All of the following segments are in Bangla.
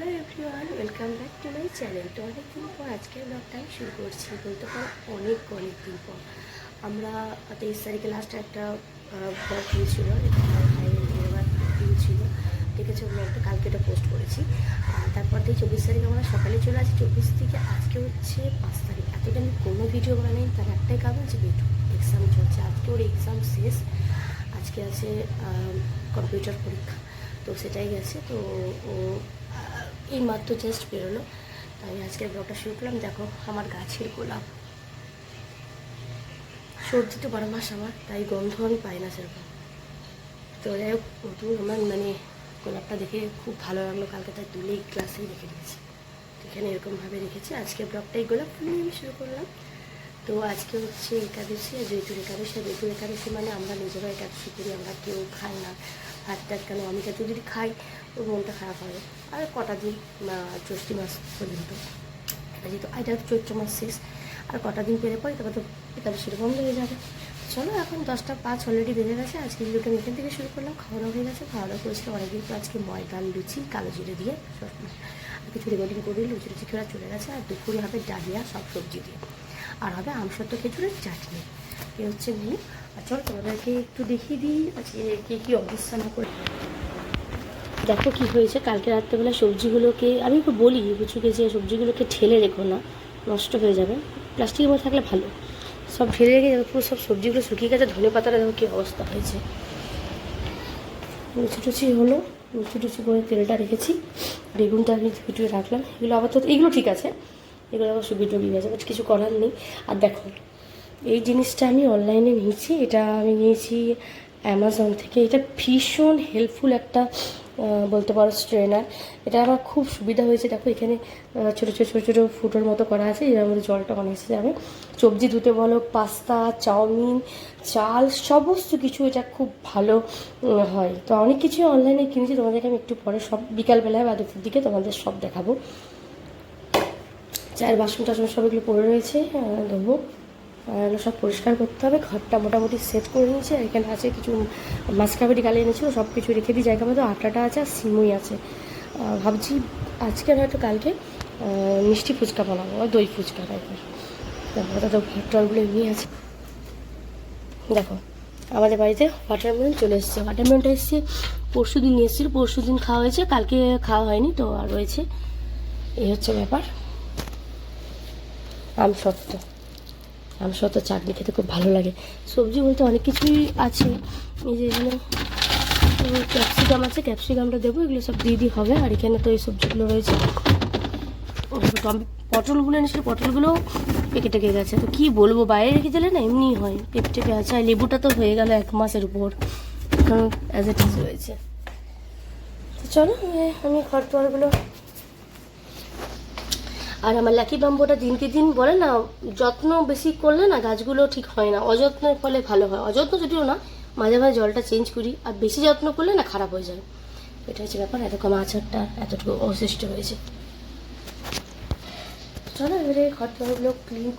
Hello everyone, welcome back to my channel. তো অনেকদিন পর আজকের ব্লগটা আমি শুরু করছি, বলতে পারো অনেক অনেক দিন পর। আমরা তেইশ তারিখে লাস্ট একটা ব্লগ দিন ছিল। দেখেছি ব্লগটা কালকে এটা পোস্ট করেছি। তারপর থেকে চব্বিশ তারিখ আমরা সকালে চলে আসি। চব্বিশ থেকে আজকে হচ্ছে পাঁচ তারিখ। এতটা আমি কোনো ভিডিও বানাই তার একটাই কারণ যে বেটু এক্সাম চলছে। আজকে ওর এক্সাম শেষ। আজকে আছে কম্পিউটার পরীক্ষা। তো সেটাই গেছে। তো ও এই মাত্র জাস্ট বেরোলো। তাই আজকের ব্লগটা শুরু করলাম। দেখো, আমার গাছের গোলাপ। সর্দি তো বারো মাস আমার, তাই গন্ধ আমি পাই না সেরকম। তো যাই হোক, নতুন আমার মানে গোলাপটা দেখে খুব ভালো লাগল কালকে, তাই তুলে ক্লাসেই রেখে দিয়েছি। এখানে এরকমভাবে রেখেছি। আজকে ব্লগটাই গোলাপ ফুল নিয়ে আমি শুরু করলাম। তো আজকে হচ্ছে একাদশী আর জৈতুর একাদশী। আর জৈতুর একাদশী মানে আমরা নিজেরা একাদশী করি, আমরা কেউ খাই না। ভাত টাত কেন? আমি যাতে যদি খাই ওর মনটা খারাপ হবে আর কটা দিন জ্যৈষ্ঠী মাস পর্যন্ত। এটা যেহেতু এটা চৈত্র মাস শেষ, আর কটা দিন পেরে পরে তারপর তো একাদশীটা বন্ধ হয়ে যাবে। চলো এখন দশটা পাঁচ অলরেডি বেজে গেছে, আজকে আমি এখান থেকে শুরু করলাম, খাওয়া দাওয়া হয়ে গেছে, খাওয়া দাওয়া করেছি অনেকদিন তো আজকে ময়দান লুচি, কালো জিরে দিয়ে। আর কিছু রেকর্ডিং করে লুচি লুচি খেলা চলে গেছে, আর দুপুরে হবে ডালিয়া, সব সবজি দিয়ে। আর হবে আমসত্ব খেজুরের চাটনি। এ হচ্ছে মেনু আর চলো তোমাদেরকে একটু দেখিয়ে দিই আজকে কে কী অবস্থা না করে। দেখো কি হয়েছে, কালকে রাত্রেবেলা সবজিগুলোকে, আমি একটু বলি বুঝুকে যে সবজিগুলোকে ঠেলে রেখো না, নষ্ট হয়ে যাবে প্লাস্টিকের মধ্যে থাকলে ভালো। সব ঢেলে রেখে পুরো সব সবজিগুলো শুকিয়ে গেছে, ধনে পাতাটা দেখো কী অবস্থা হয়েছে। লুচি টুচি হলো লুচি টুচি করে তেলটা রেখেছি, বেগুনটা আমি ফুটিয়ে রাখলাম, এগুলো আবার তো এগুলো ঠিক আছে, এগুলো আবার শুকিয়ে টুকিয়ে গেছে বাট কিছু করার নেই। আর দেখো, এই জিনিসটা আমি অনলাইনে নিয়েছি, এটা আমি নিয়েছি অ্যামাজন থেকে। এটা ভীষণ হেল্পফুল একটা বলতে পারো স্ট্রেনার এটা আমার খুব সুবিধা হয়েছে। দেখো, এখানে ছোটো ছোটো ছোটো ছোটো ফুটোর মতো করা আছে। এর মধ্যে জলটা অনেক যাবে সবজি, ধুতে বলো, পাস্তা, চাউমিন, চাল, সমস্ত কিছু এটা খুব ভালো হয়। তো অনেক কিছুই অনলাইনে কিনেছি। তোমাদেরকে আমি একটু পরে সব, বিকালবেলায় বা দুপুর দিকে তোমাদের সব দেখাবো। চায়ের বাসন টাসন সব এগুলো পড়ে রয়েছে। আর এগুলো সব পরিষ্কার করতে হবে, ঘরটা মোটামুটি সেট করে নিয়েছি, আর এখানে আছে কিছু মাছকাবাটি গালে এনেছিল, সব কিছু রেখে দিই, জায়গা মতো আটাটা আছে আর সিমুই আছে। ভাবছি আজকে হয়তো কালকে মিষ্টি ফুচকা বানাবো আর দই ফুচকা টাইপের তারপরে তো টলগুলো এমনি আছে। দেখো, আমাদের বাড়িতে ওয়াটারমেলন চলে এসেছে। ওয়াটারমেলনটা এসেছে, পরশু দিন নিয়ে পরশু দিন খাওয়া হয়েছে, কালকে খাওয়া হয়নি, তো আর রয়েছে। এই হচ্ছে ব্যাপার। আম সত্য আম সত্য চাটনি খেতে খুব ভালো লাগে। সবজি বলতে অনেক কিছুই আছে। এই যে এখানে ক্যাপসিকাম আছে ক্যাপসিকামটা দেবো, এগুলো সব দিয়ে দিয়ে হবে। আর এখানে তো এই সবজিগুলো রয়েছে। পটলগুলো এনেছিল পটলগুলো পেকে টেকে গেছে। তো কি বলব, বাইরে রেখে দিলে না এমনি হয়, পেকে টেকে আছে। আর লেবুটা তো হয়ে গেল এক মাসের উপর কারণ অ্যাজ ইট ইজ রয়েছে। তো চলো আমি খড় টড়গুলো আর আমার লাকি বাম্বোটা দিনকে দিন বলে না, যত্ন বেশি করলে না গাছগুলো ঠিক হয় না। অযত্নের ফলে ভালো হয়। অযত্ন যদিও না, মাঝে মাঝে জলটা চেঞ্জ করি, আর বেশি যত্ন করলে না খারাপ হয়ে যায়। এটা হচ্ছে ব্যাপার এতক্ষণ আচারটা এতটুকু অবশিষ্ট হয়েছে চলো এবারে ঘরগুলো clean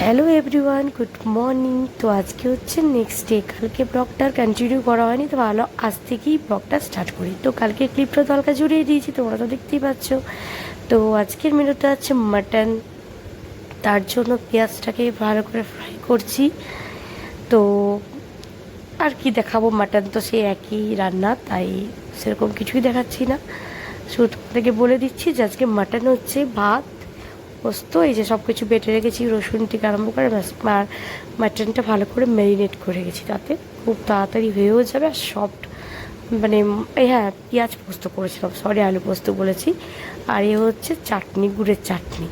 hello everyone good morning তো আজকে হচ্ছে নেক্সট ডে কালকে ব্লগটার কন্টিনিউ করা হয়নি, তো ভালো, আজ থেকেই ব্লগটা স্টার্ট করি। তো কালকে ক্লিপটা তো হালকা জুড়িয়ে দিয়েছি, তোমরা তো দেখতেই পাচ্ছ। তো আজকের মেনুটা হচ্ছে মাটন তার জন্য পেঁয়াজটাকে ভালো করে ফ্রাই করছি। তো আর কি দেখাবো? মাটন তো সে একই রান্না, তাই সেরকম কিছুই দেখাচ্ছি না। শুধু থেকে বলে দিচ্ছি যে আজকে মাটন হচ্ছে ভাত, পোস্ত, এই যে সব কিছু বেটে রেখেছি, রসুন থেকে আরম্ভ করে আর মাটনটা ভালো করে ম্যারিনেট করে রেখেছি, তাতে খুব তাড়াতাড়ি হয়েও যাবে আর সফট মানে এই হ্যাঁ পেঁয়াজ পোস্ত করেছিলাম, সরি আলু পোস্ত বলেছি। আর এ হচ্ছে চাটনি, গুড়ের চাটনি।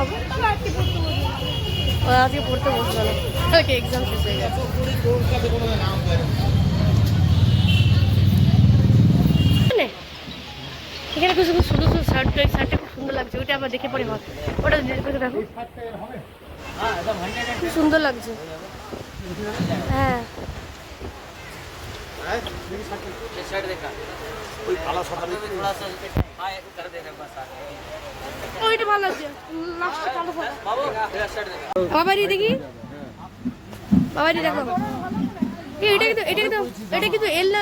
কি দেখাবো ও আজকে পড়তে না। ওকে এক্সাম শেষ হয়ে গেছে। এখানে কিছু খুব সুন্দর সুন্দর শার্ট এই শার্টটা খুব সুন্দর লাগছে। ওইটা আবার দেখে পরে হয় ওটা দেখে দেখো খুব সুন্দর লাগছে। হ্যাঁ। ওইটা ভালো কালো ফটো বাবারি দেখি। বাবারি দেখো। এই, এটা এটা এল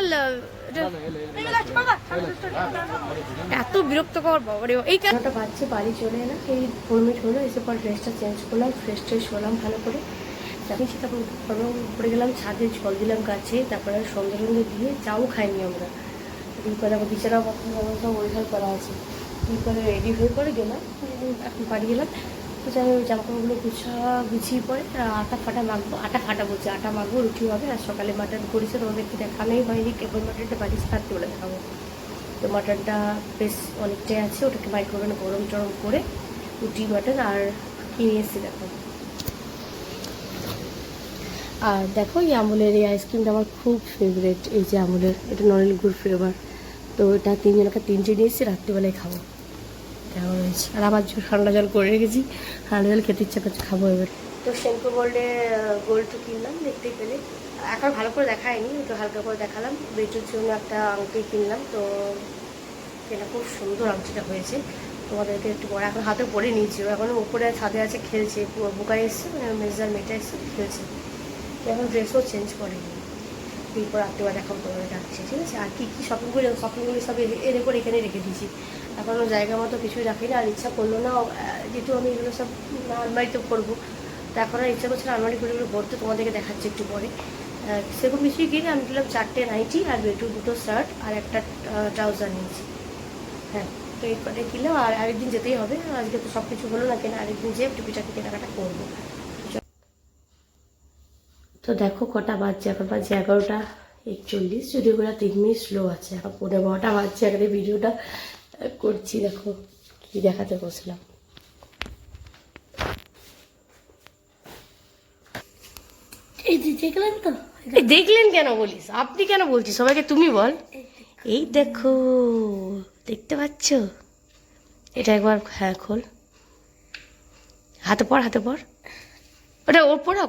এত বিরক্তকর বাবারে এই কারণটা বাচ্চা বাড়ি চলে এলাম এই ফোর হলো এসে পর ড্রেসটা চেঞ্জ করলাম ফ্রেশ ট্রেশ হলাম ভালো করে। তারপরে সেটা উপরে গেলাম ছাদে জল দিলাম গাছে তারপরে সন্ধ্যে সন্ধ্যে দিয়ে চাও খাইনি আমরা। করে আবার বিছানা করা আছে। এই করে রেডি হয়ে পরে গেলাম এখন বাড়ি গেলাম। তো যাই হোক জামা কাপড়গুলো গুছা, গুছিয়ে পরে আটা ফাটা মাখবো, আটা ফাটা বলছি, আটা মাখবো, রুটি হবে, আর সকালে মাটন করেছে তোমাদেরকে দেখানোই হয়নি, কেবল মাটনটা বাড়ি থাকতে বলে দেখাবো। তো মাটনটা বেশ অনেকটাই আছে, ওটাকে মাইক্রোওভেনে গরম টরম করে রুটি মাটন আর কিনে এসেছি দেখো। আর দেখো, এই আমুলের এই আইসক্রিমটা আমার খুব ফেভারেট এই যে আমুলের, এটা নরেল গুড় ফ্লেভার তো এটা তিনজনকে তিনটে নিয়ে এসেছি, রাত্রিবেলায় খাব। কেমন হয়েছে? আর আবার ঠান্ডা জল করে রেখেছি। ঠান্ডা জল খেতে ইচ্ছা করছে, খাব এবার। তো শ্যাম্পু গোল্ডে গোল্ড কিনলাম, দেখতেই পেলে। এখন ভালো করে দেখায়নি, একটু হালকা করে দেখালাম। বেটুর জন্য একটা আংটি কিনলাম, তো এটা খুব সুন্দর আংটিটা হয়েছে। তোমাদেরকে একটু পরে এখন হাতে পরে নিয়েছি। এখন উপরে ছাদে আছে, খেলছে বুকায় এসছে মানে মেজার মেয়েটা এসছে, খেলছে। এখন ড্রেসও চেঞ্জ করেনি। এরপর রাত্রিবেলা এখন তোমাদের রাখছি ঠিক আছে? আর কী কী শপিং করে শপিংগুলি সব এর করে এখানে রেখে দিয়েছি। এখনও জায়গা মতো কিছুই রাখিনি, আর ইচ্ছা করল না যেহেতু আমি এগুলো সব আলমারিতে করব, তো এখন আর ইচ্ছা করছে না আলমারিগুলো ভরতে, তোমাদেরকে দেখাচ্ছি একটু পরে। সেরকম কিছুই কিনে, আমি দিলাম চারটে নাইটি আর বেটু দুটো শার্ট আর একটা ট্রাউজার নিয়েছি। হ্যাঁ তো কটাই কিনলাম, আর আরেকদিন যেতেই হবে, আজকে তো সব কিছু হলো না কেন, আরেকদিন যেয়ে একটু পিঠাকে কেনাকাটা করব। তো দেখো কটা বাজছে এখন বাজছে এগারোটা একচল্লিশ। যদিও ওরা তিন মিনিট স্লো আছে এখন পনেরো বারোটা বাজছে এখানে ভিডিওটা করছি। দেখো কি দেখাতে বসলাম। এই দেখলেন তো? দেখলেন কেন বলিস? আপনি কেন বলছিস? সবাইকে তুমি বল। এই দেখো দেখতে পাচ্ছ? এটা একবার হ্যাঁ খোল। হাতে পর হাতে পর ওটা ওর পড়া?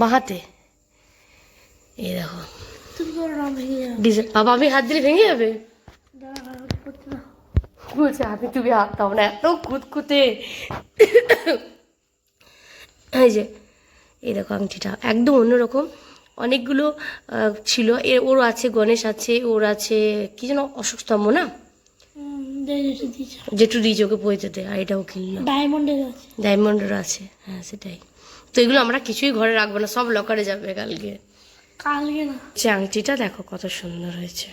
বাহাতে। এই দেখো। বাবা আমি হাত দিলে ভেঙে যাবে? বলছে আমি তুমি হাত দাও না এত কুতকুতে। এই যে এই দেখো আংটিটা একদম অন্যরকম। অনেকগুলো ছিল। এ ওর আছে গণেশ আছে ওর আছে কি যেন অশোক স্তম্ভ না? যেটা দিয়েছে ওকে পইতে দে আর এটাও কিনলাম। ডায়মন্ডের আছে। ডায়মন্ডের আছে হ্যাঁ সেটাই। তো এগুলো আমরা কিছুই ঘরে রাখব না সব লকারে যাবে কালকে। কালকে না। আংটিটা দেখো কত সুন্দর হয়েছে।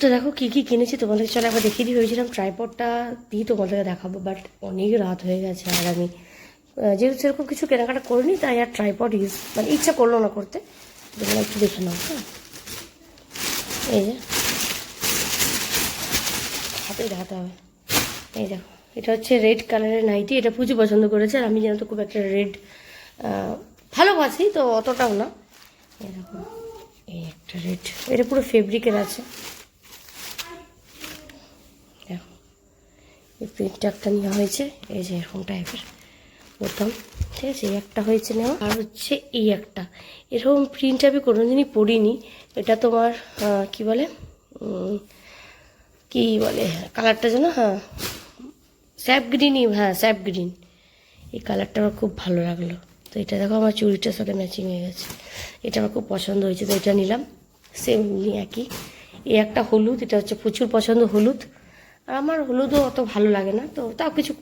তো দেখো কি কি কিনেছি তোমাদের চলে একবার দেখিয়ে দিয়ে ভেবেছিলাম ট্রাইপডটা দিয়ে তোমাদেরকে দেখাবো বাট অনেক রাত হয়ে গেছে আর আমি যেহেতু সেরকম কিছু কেনাকাটা করিনি তাই আর ট্রাইপড ইউজ মানে ইচ্ছা করল না করতে। একটু দেখে নাও হ্যাঁ। এই যে। হাতে দেখাতে হবে। এই দেখো এটা হচ্ছে রেড কালারের নাইটি এটা পুজো পছন্দ করেছে, আর আমি যেন তো খুব একটা রেড ভালোবাসি, তো অতটাও না। এরকম এই একটা রেড এটা পুরো ফেব্রিকের আছে। দেখো, এই প্রিন্টটা একটা নেওয়া হয়েছে, এই যে এরকম টাইপের বোতাম ঠিক আছে? এই একটা হয়েছে নেওয়া। আর হচ্ছে এই একটা। এরকম প্রিন্ট আমি কোনোদিনই পরিনি এটা তোমার কি বলে? কি বলে? কালারটা যেন হ্যাঁ। স্যাপ গ্রিনই হ্যাঁ স্যাপ গ্রিন। এই কালারটা আমার খুব ভালো লাগল। তো এটা দেখো, আমার চুড়িটার সাথে ম্যাচিং হয়ে গেছে। এটা আমার খুব পছন্দ হয়েছে, তো এটা নিলাম। সেম একই। এই একটা হলুদ, এটা হচ্ছে প্রচুর পছন্দ হলুদ। আর আমার হলুদও অত ভালো লাগে না, তো তাও কিছু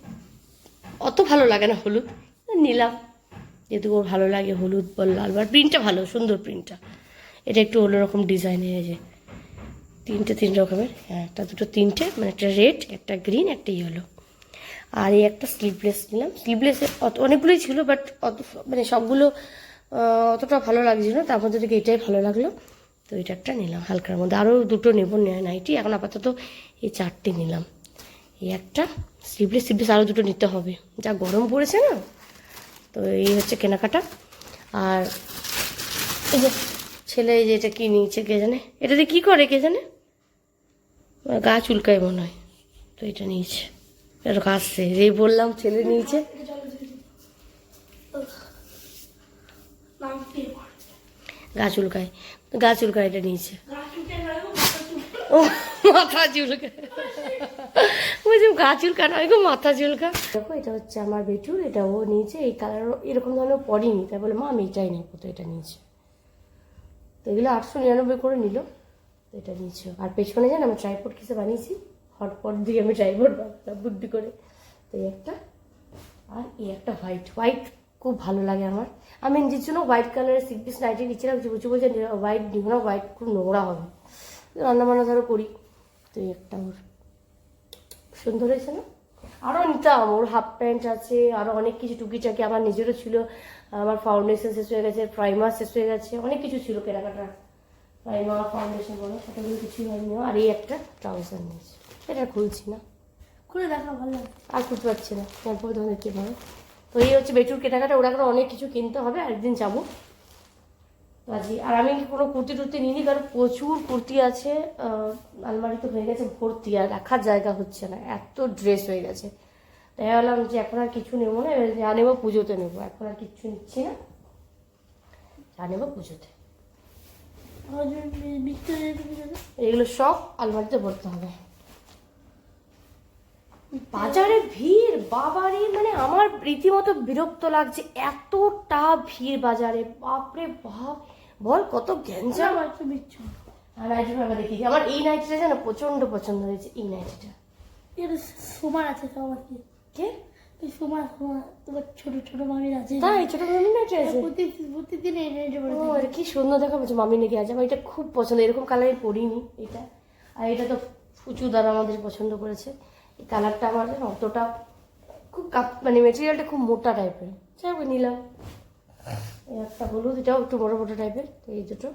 অত ভালো লাগে না হলুদ। নিলাম। যেহেতু ওর ভালো লাগে হলুদ বল লাল আর প্রিন্টটা ভালো, সুন্দর প্রিন্টটা এটা একটু অন্যরকম ডিজাইনের এই যে তিনটে তিন রকমের হ্যাঁ একটা দুটো তিনটে মানে একটা রেড একটা গ্রিন একটা ইয়েলো আর এই একটা স্লিভলেস নিলাম। স্লিভলেস অত, অনেকগুলোই ছিল বাট অত মানে সবগুলো অতটা ভালো লাগছিল না। তার মধ্যে থেকে এটাই ভালো লাগল। তো এটা একটা নিলাম হালকার মধ্যে। আরও দুটো নেব নাইটি এখন আপাতত এই চারটে নিলাম। এই একটা স্লিভলেস স্লিভলেস আরও দুটো নিতে হবে। যা গরম পড়েছে না তো এই হচ্ছে কেনাকাটা। আর এই যে ছেলে এই যে এটা কি নিয়েছে কে জানে? এটা দিয়ে কী করে কে জানে? গা চুলকায় মনে হয় তো এটা নিয়েছে। এটা কাশছে এই বললাম ছেলে নিয়েছে। গা চুলকায় গা চুলকায় এটা নিয়েছে। চুলকে। ও মাথা চুলকা। বুঝলাম গা চুলকা নয় গো মাথা চুলকা। দেখো, এটা হচ্ছে আমার বেটুর, এটা ও নিয়েছে, এই কালার এরকম ধরনের পরিনি। তাই বলে, মা, আমি এটাই নেব। তো এটা নিয়েছে। তো এগুলো আটশো নিরানব্বই করে নিল, তো এটা নিয়েছে। আর পেছনে জানো, আমি ট্রাইপড কিসে বানিয়েছি হটপট দিয়ে আমি ট্রাইপড বানালাম বুদ্ধি করে। তো এই একটা, আর এই একটা হোয়াইট হোয়াইট খুব ভালো লাগে আমার। আমি নিজের জন্য হোয়াইট কালারের সিক পিস নাইটি নিচ্ছিলাম কিছু বলছে হোয়াইট নিব না হোয়াইট খুব নোংরা হবে। রান্না বান্না ধরো করি। তো একটা ওর। সুন্দর হয়েছে না? আরও নিতাম ওর হাফ প্যান্ট আছে আরও অনেক কিছু টুকিটাকি আমার নিজেরও ছিল। আমার ফাউন্ডেশন শেষ হয়ে গেছে প্রাইমার শেষ হয়ে গেছে অনেক কিছু ছিল কেনাকাটা প্রাইমার ফাউন্ডেশন বলো সেটা কিন্তু কিছুই হয়নি আর এই একটা ট্রাউজার নিয়েছে। এটা খুলছি না। খুলে দেখা ভালো আর খুঁজতে পারছি না। তারপর তোমাদের কী হবে তো এই হচ্ছে বেটুর কেনাকাটা ওরা অনেক কিছু কিনতে হবে একদিন যাব। কাজে আর আমি কোনো কুর্তি টুর্তি নিইনি কারণ প্রচুর কুর্তি আছে আলমারিতে হয়ে গেছে ভর্তি আর রাখার জায়গা হচ্ছে না এত ড্রেস হয়ে গেছে। তাই ভাবলাম যে এখন আর কিছু নেব না এবার যা নেব পুজোতে নেব এখন আর কিচ্ছু নিচ্ছি না। যা নেব পুজোতে। এগুলো সব আলমারিতে ভরতে হবে। বাজারে ভিড় বাবারে মানে আমার রীতিমতো বিরক্ত লাগছে এতটা ভিড় বাজারে বাপরে বাপ। বল কত গ্যাঞ্জাম। আর নাইটিটা আমি দেখি। আমার এই নাইটিটা যেন প্রচণ্ড পছন্দ হয়েছে এই নাইটিটা এটা সমান আছে তো আমার কি? কে এই সমান সমান তোমার ছোট ছোট মামির আছে। তাই ছোট মামি নাইটি আছে? প্রতিদিন এই পড়ে ও কি সুন্দর দেখা যাচ্ছে মামি নাকি আছে। আমার এটা খুব পছন্দ এরকম কালার পরিনি এটা। আর এটা তো ফুচু দ্বারা আমাদের পছন্দ করেছে। এই কালারটা আমার অতটা খুব কাপ মানে মেটেরিয়ালটা খুব মোটা টাইপের যাই নিলাম। একটা হলুদ, এটাও একটু মোটা মোটা টাইপের এই দুটো।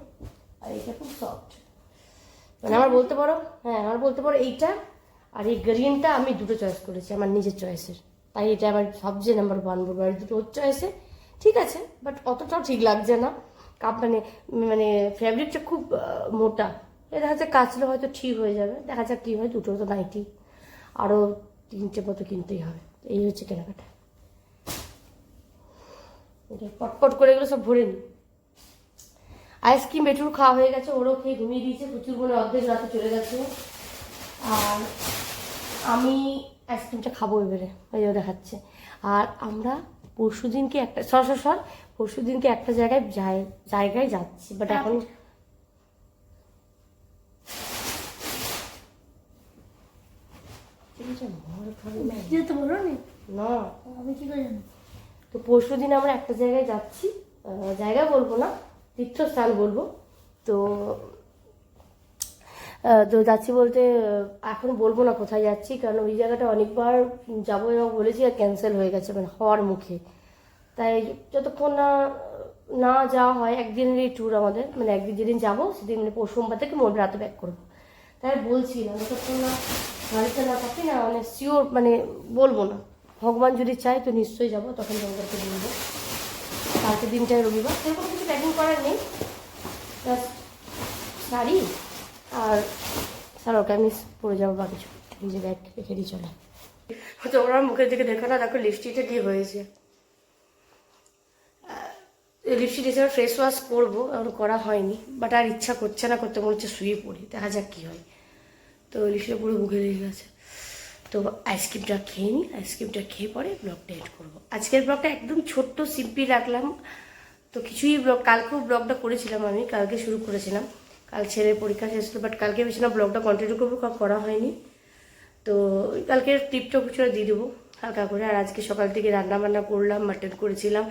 আর এটা খুব সফট মানে আমার বলতে পারো হ্যাঁ আমার বলতে পারো এইটা আর এই গ্রিনটা আমি দুটো চয়েস করেছি, আমার নিজের চয়েসের তাই এটা আমার সবচেয়ে নাম্বার ওয়ান বলব। আর দুটো চয়েসে ঠিক আছে বাট অতটাও ঠিক লাগছে না। কাপ মানে মানে ফ্যাব্রিকটা খুব মোটা। দেখা যাচ্ছে কাচলে হয়তো ঠিক হয়ে যাবে। দেখা যাক কী হয় দুটো তো নাইটি আরও তিনটে মতো কিনতেই হবে। এই হচ্ছে কেনাকাটা। পটপট করে এগুলো সব ভরে নিই আইসক্রিম বেটুর খাওয়া হয়ে গেছে ওরও খেয়ে ঘুমিয়ে দিয়েছে প্রচুর করে অর্ধেক রাতে চলে গেছে। আর আমি আইসক্রিমটা খাব এবারে ওই জন্য দেখাচ্ছে। আর আমরা পরশু দিনকে একটা সর সর সর পরশু দিনকে একটা জায়গায় যাই জায়গায় যাচ্ছি বাট এখন না। আমি কি করে জানি? তো পরশু দিন আমরা একটা জায়গায় যাচ্ছি জায়গা বলব না, তীর্থস্থান বলব। তো তো যাচ্ছি বলতে এখন বলব না কোথায় যাচ্ছি, কারণ ওই জায়গাটা অনেকবার যাব যাব বলেছি আর ক্যান্সেল হয়ে গেছে মানে হওয়ার মুখে। তাই যতক্ষণ না না যাওয়া হয়, একদিনেরই ট্যুর আমাদের মানে একদিন যেদিন যাব, সেদিন মানে পরশু সোমবার থেকে মোট রাতে ব্যাক করব। তাই বলছিলাম যতক্ষণ না বাড়িতে না থাকি না মানে শিওর মানে বলব না। ভগবান যদি চায়, তো নিশ্চয়ই যাব, তখন তোমাদেরকে বলব। কালকে দিনটায় রবিবার, সেরকম কিছু প্যাকিং করার নেই। শাড়ি আর সালোয়ার কামিজ পরে যাব বা কিছু নিজে ব্যাগ রেখে দিয়ে চলে। তোমরা মুখের দিকে দেখো না, দেখো লিপস্টিকটা কি হয়েছে। লিপস্টিক এছাড়া ফেস ওয়াশ করব, এখন করা হয়নি বাট আর ইচ্ছা করছে না, করতে মনে হচ্ছে শুয়ে পড়ি, দেখা যাক কী হয়। তো লিপস্টিকটা পুরো মুখে লেগে গেছে। তো আইসক্রিমটা খেয়ে নিই আইসক্রিমটা খেয়ে পরে ব্লগটা এড করব। আজকের ব্লগটা একদম ছোট্ট সিম্পল রাখলাম। তো কিছুই ব্লগ কালকেও ব্লগটা করেছিলাম আমি, কালকে শুরু করেছিলাম। কাল ছেলের পরীক্ষা শেষ হলো বাট কালকে ভেবেছিলাম ব্লগটা কন্টিনিউ করব করা হয়নি। তো ওই কালকের টিপটা কিছু দিয়ে দেবো, হালকা করে। আর আজকে সকাল থেকে রান্না বান্না করলাম মাটন করেছিলাম,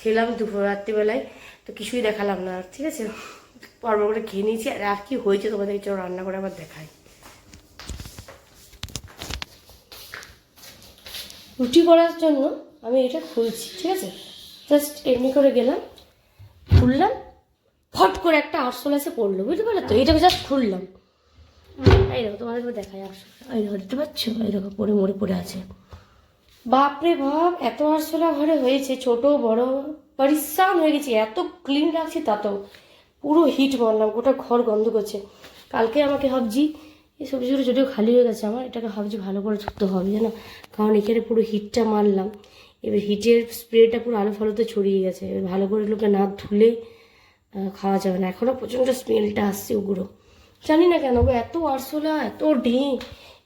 খেলাম দুপুর রাত্রিবেলায়। তো কিছুই দেখালাম না, ঠিক আছে? পর্ব করে খেয়ে নিয়েছি। আর আর কি হয়েছে তোমাদের চলো রান্না করে আবার দেখাই। রুটি করার জন্য আমি এটা খুলছি, ঠিক আছে? জাস্ট এমনি করে গেলাম, খুললাম, ফট করে একটা আরশোলা এসে পড়ল, বুঝতে পারলে তো? এইটাকে জাস্ট খুললাম। এই দেখো তোমাদেরকে দেখাই আরশোলা। এই দেখো, দেখতে পাচ্ছ? এই দেখো, পড়ে, মরে পড়ে আছে। বাপরে বাপ, এত আরশোলা ঘরে হয়েছে, ছোট, বড়, পরিশ্রাম হয়ে গেছে, এত ক্লিন রাখছি তাতেও পুরো হিট মারলাম, গোটা ঘর গন্ধ করছে। কালকে আমাকে ভাবছি এই সবজিগুলো যদিও খালি হয়ে গেছে আমার, এটাকে ভাবছি ভালো করে ধুতে হবে, জানো? কারণ এখানে পুরো হিটটা মারলাম। এবার হিটের স্প্রেটা পুরো আলো ফালোতে ছড়িয়ে গেছে। এবার ভালো করে লোকে না ধুলে খাওয়া যাবে না। এখনও প্রচণ্ড স্মেলটা আসছে ওগুলো। জানি না কেন এত আরশোলা, এত ঢে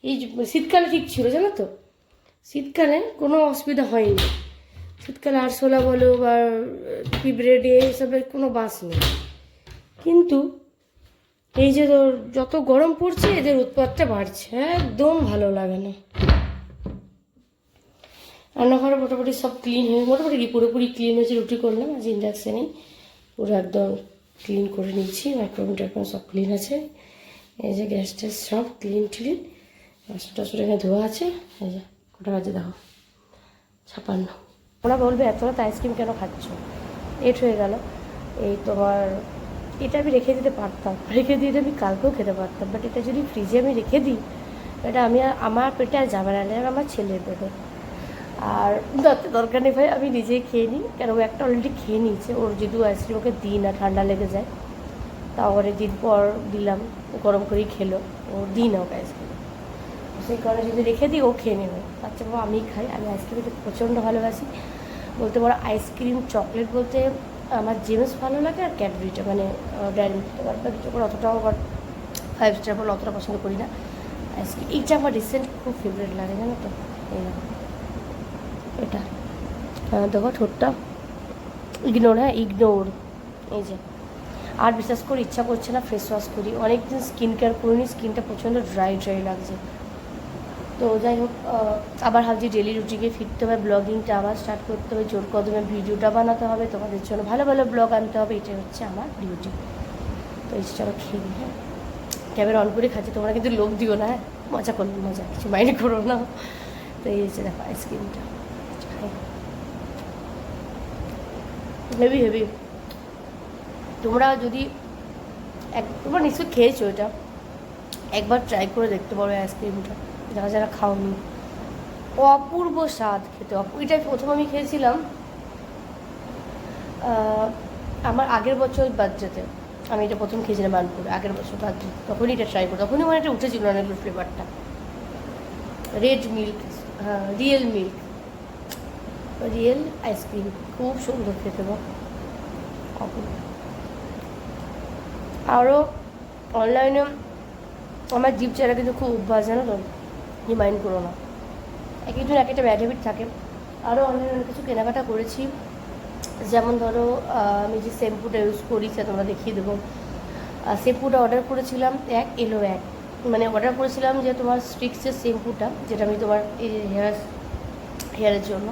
এই শীতকালে ঠিক ছিল, জানো তো? শীতকালে কোনো অসুবিধা হয়নি। শীতকালে আরশোলা বলো বা পিঁপড়ে ডে এসবের কোনো বাস নেই। কিন্তু এই যে তোর যত গরম পড়ছে, এদের উৎপাতটা বাড়ছে। একদম ভালো লাগে না। রান্নাঘর মোটামুটি সব ক্লিন হয়ে মোটামুটি পুরোপুরি ক্লিন হয়েছে রুটি করলাম, আজ ইন্ডাকশানেই পুরো একদম ক্লিন করে নিয়েছি মাইক্রোওভেন টাইক্রোভেন সব ক্লিন আছে। এই যে গ্যাস ট্যাস সব ক্লিন ক্লিন বাসন টাসন এখানে ধোয়া আছে। এই যে, কটা বাজে দেখো। ছাপান্ন। ওরা বলবে, এত রাত আইসক্রিম কেন খাচ্ছ? লেট হয়ে গেল। এই তোমার এটা আমি রেখে দিতে পারতাম। রেখে দিয়ে আমি কালকেও খেতে পারতাম বাট এটা যদি ফ্রিজে আমি রেখে দিই, এটা আমি আমার পেটে আর যাবে না আর আমার ছেলের পেটে আর দরকার দরকার নেই ভাই, আমি নিজেই খেয়ে নিই, কেন ও একটা অলরেডি খেয়ে নিয়েছে, ওর যদি আইসক্রিম ওকে দিই না ঠান্ডা লেগে যায় অনেক দিন পর দিলাম গরম করেই খেলো, ও দিই না ওকে আইসক্রিম। সেই কারণে যদি রেখে দিই, ও খেয়ে নেবে। আচ্ছা বাবা আমি খাই, আমি আইসক্রিম প্রচণ্ড ভালোবাসি। বলতে পারো, আইসক্রিম, চকলেট বলতে আমার জেমস ভালো লাগে আর ক্যাডবেরিটা মানে ড্যারি অতটাও আবার ফাইভ স্টার বলে অতটা পছন্দ করি না। আইসক্রিম এইটা আমার রিসেন্ট খুব ফেভারিট লাগে, জানো তো? এটা। দেখো, ঠোঁটটা। ইগনোর হ্যাঁ ইগনোর এই যে। আর বিশ্বাস করে, ইচ্ছা করছে না ফেস ওয়াশ করি। অনেকদিন স্কিন কেয়ার করিনি স্কিনটা প্রচণ্ড ড্রাই ড্রাই লাগছে। তো যাই হোক আবার ভাবছি ডেলি রুটিকে ফিরতে হবে ব্লগিংটা আবার স্টার্ট করতে হবে, জোর কদমে ভিডিওটা বানাতে হবে, তোমাদের জন্য ভালো ভালো ব্লগ আনতে হবে, এটাই হচ্ছে আমার ডিউটি তো এই খেয়ে হ্যাঁ? ক্যামেরা অন করে খাচ্ছি, তোমরা কিন্তু লোক দিও না হ্যাঁ? মজা করল মজা, কিছু মাইন্ড করো না। তো এই হচ্ছে দেখো আইসক্রিমটা হেভি হেভি তোমরা যদি এক, তোমরা নিশ্চয়ই খেয়েছো এটা। একবার ট্রাই করে দেখতে পারো আইসক্রিমটা যারা যারা খাওনি। অপূর্ব স্বাদ খেতে। এটা প্রথম আমি খেয়েছিলাম আমার আগের বছর বার্থডেতে আমি এটা প্রথম খেয়েছিলাম বানপুরে আগের বছর বার্থডে তখনই এটা ট্রাই করি। তখনই মানে এটা উঠেছিল অনেকগুলো ফ্লেভারটা রেড মিল্ক হ্যাঁ real milk real ice cream খুব সুন্দর খেতে অপূর্ব। আরও অনলাইনে আমার জিপ চারা কিন্তু খুব অভ্যাস জানো তো? রিমাইন্ড করো না। এক একজন এক একটা ব্যাড হ্যাবিট থাকে। আরও অনলাইনে অনেক কিছু কেনাকাটা করেছি। যেমন ধরো আমি যে শ্যাম্পুটা ইউজ করি, সেটা তোমরা দেখিয়ে দেবো। শ্যাম্পুটা অর্ডার করেছিলাম এক এলো এক। মানে অর্ডার করেছিলাম যে তোমার স্ট্রিক্সের শ্যাম্পুটা যেটা আমি তোমার এই হেয়ার হেয়ারের জন্য,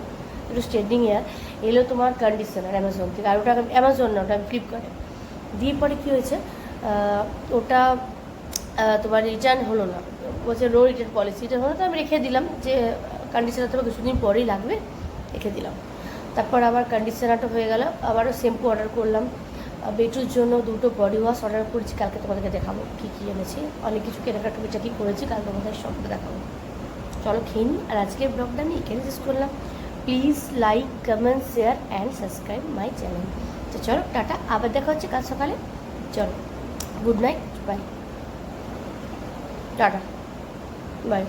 একটু স্ট্রেটনিং হেয়ার এলো তোমার কন্ডিশনার অ্যামাজন থেকে। আর ওটা অ্যামাজন না, ওটা আমি ফ্লিপকার্টে দিয়ে পরে কী হয়েছে ওটা তোমার রিটার্ন হলো না। বলছে নো রিটার্ন পলিসি। রিটার্ন হলো তো আমি রেখে দিলাম যে কন্ডিশনার তোমার কিছুদিন পরেই লাগবে, রেখে দিলাম। তারপর আবার কন্ডিশনারটা হয়ে গেল, আবারও শ্যাম্পু অর্ডার করলাম। বেটুর জন্য দুটো বডি ওয়াশ অর্ডার করেছি, কালকে তোমাদেরকে দেখাবো কী কী এনেছি। অনেক কিছু কেনাকাটা কি করেছি, কাল তোমাদের সবটা দেখাবো। চলো খেয়ে আর আজকের ব্লগটা আমি এখানে শেষ করলাম। Please like comment share and subscribe my channel তো চলো, টাটা, আবার দেখা হচ্ছে কাল সকালে। চলো গুড নাইট বাই টাটা। বাই